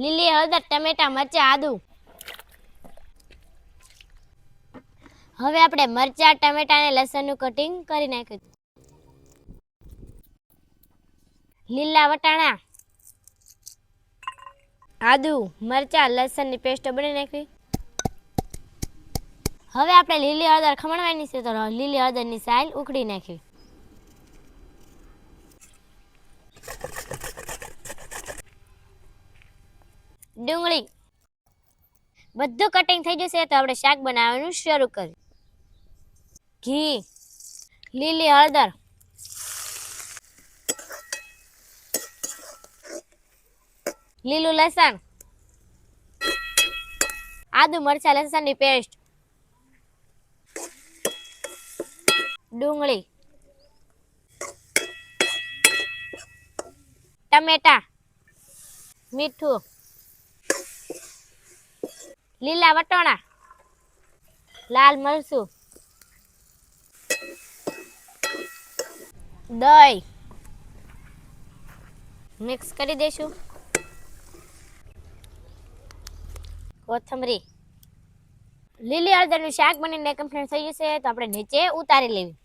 લીલી હળદર, ટમેટા, મરચા આદુ. હવે આપણે મરચા ટમેટા અને લસણનું કટિંગ કરી નાખ્યું. લીલા વટાણા, આદુ, મરચા, લસણની પેસ્ટ બની નાખવી. હવે આપણે લીલી હળદર ખમણવાની છે, તો લીલી હળદરની સાઇલ ઉકળી નાખી ડુંગળી. બધું કટિંગ થઈ જશે તો આપણે શાક બનાવવાનું શરૂ કરીએ. ઘી, લીલી હળદર. લીલું લસણ. આદુ મરચા, લસણની પેસ્ટ ડુંગળી. ટમેટા. મીઠું. લીલા વટોણા, લાલ મરચું, દહીં મિક્સ કરી દઈશું. કોથમરી લીલી હળદરનું શાક બનીને કમ્પ્લીટ થઈ જશે તો આપણે નીચે ઉતારી લેવી.